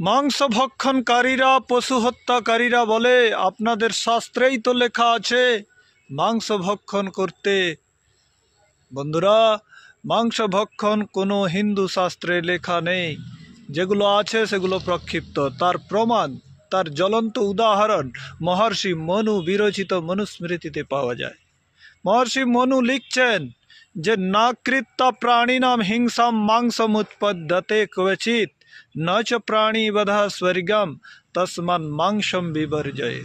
মাংস ভক্ষণকারীরা পশু হত্যাকারীরা বলে, আপনাদের শাস্ত্রেই তো লেখা আছে মাংস ভক্ষণ করতে। বন্ধুরা মাংস ভক্ষণ কোনো হিন্দু শাস্ত্রে লেখা নেই। যেগুলো আছে সেগুলো প্রক্ষিপ্ত। তার প্রমাণ, তার জ্বলন্ত উদাহরণ মহর্ষি মনু বিরচিত মনুস্মৃতিতে পাওয়া যায়। মহর্ষি মনু লিখছেন যে নাকৃত্তা প্রাণিনাম হিংসাম মাংসম উৎপদ্যতে ক্বচিত ন চ প্রাণীবধা স্বর্গম তসমান মাংসম বিবর্জয়ে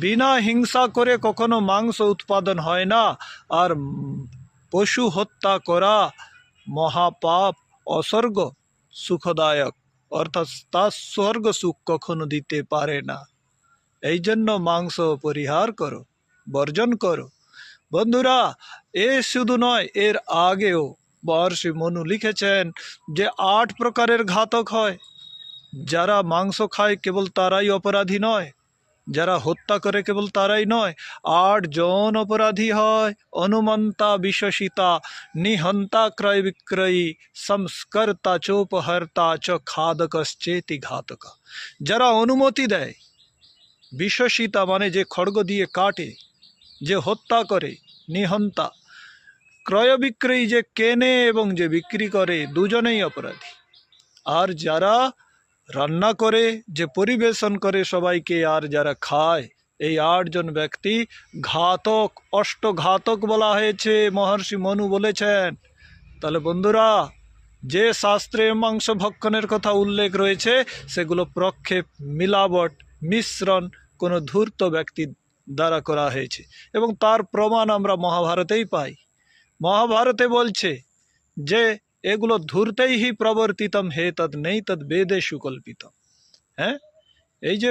বিনা হিংসা করে কখনো মাংস উৎপাদন হয় না, আর পশু হত্যা করা মহাপাপ অস্বর্গ সুখদায়ক, অর্থাৎ তার স্বর্গ সুখ কখনো দিতে পারে না। এই জন্য মাংস পরিহার করো, বর্জন করো। বন্ধুরা, এ শুধু নয়, এর আগেও মহর্ষি মনু লিখেছেন যে আট প্রকারের ঘাতক হয়। যারা মাংস খায় কেবল তারাই অপরাধী নয়। যারা হত্যা করে কেবল তারাই নয়। আট জন অপরাধী হয়। অনুমন্তা বিশ্বসিতা নিহন্তা ক্রয় বিক্রয়ী সংস্কর্তা চোপহর্তা চ খাদকশ্চেতি ঘাতক। যারা অনুমতি দেয়, বিশ্বসিতা মানে যে খড়গ দিয়ে কাটে, যে হত্যা করে, নিহন্তা ক্রয় বিক্রয়ী যে কেনে এবং যে বিক্রি করে, দুজনেই অপরাধী। আর যারা রান্না করে, যে পরিবেশন করে সবাইকে, আর যারা খায়, এই আটজন ব্যক্তি ঘাতক, অষ্টঘাতক বলা হয়েছে, মহর্ষি মনু বলেছেন। তাহলে বন্ধুরা, যে শাস্ত্রে মাংস ভক্ষণের কথা উল্লেখ রয়েছে, সেগুলো প্রক্ষেপ, মিলাবট, মিশ্রণ কোনো ধূর্ত ব্যক্তির দ্বারা করা হয়েছে। এবং তার প্রমাণ আমরা মহাভারতেই পাই। মহাভারতে বলছে যে, এগুলো ধূর্তেই হি প্রবর্তিতম, হে তদ নেই তদ বেদে সুকল্পিত। হ্যাঁ? এই যে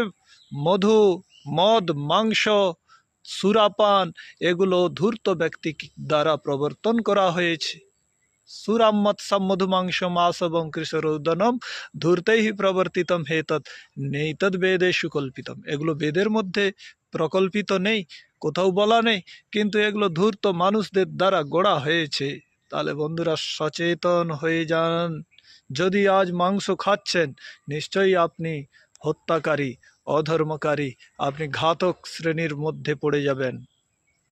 মধু, মদ, মাংস, সুরাপান, এগুলো ধূর্ত ব্যক্তি দ্বারা প্রবর্তন করা হয়েছে? সুরাম্মত সম্মধু মাংস মাসবং কৃষরোদনম ধূর্তেই হি প্রবর্তিতম, হে তৎ নেই তদ বেদে সুকল্পিতম। এগুলো বেদের মধ্যে প্রকল্পিত নেই কোথাও বলা নেই, কিন্তু এগুলো ধূর্ত মানুষদের দ্বারা গোড়া হয়েছে। তাহলে বন্ধুরা সচেতন হয়ে যান। যদি আজ মাংস খাচ্ছেন, নিশ্চয়ই আপনি হত্যাকারী, অধর্মকারী, আপনি ঘাতক শ্রেণির মধ্যে পড়ে যাবেন।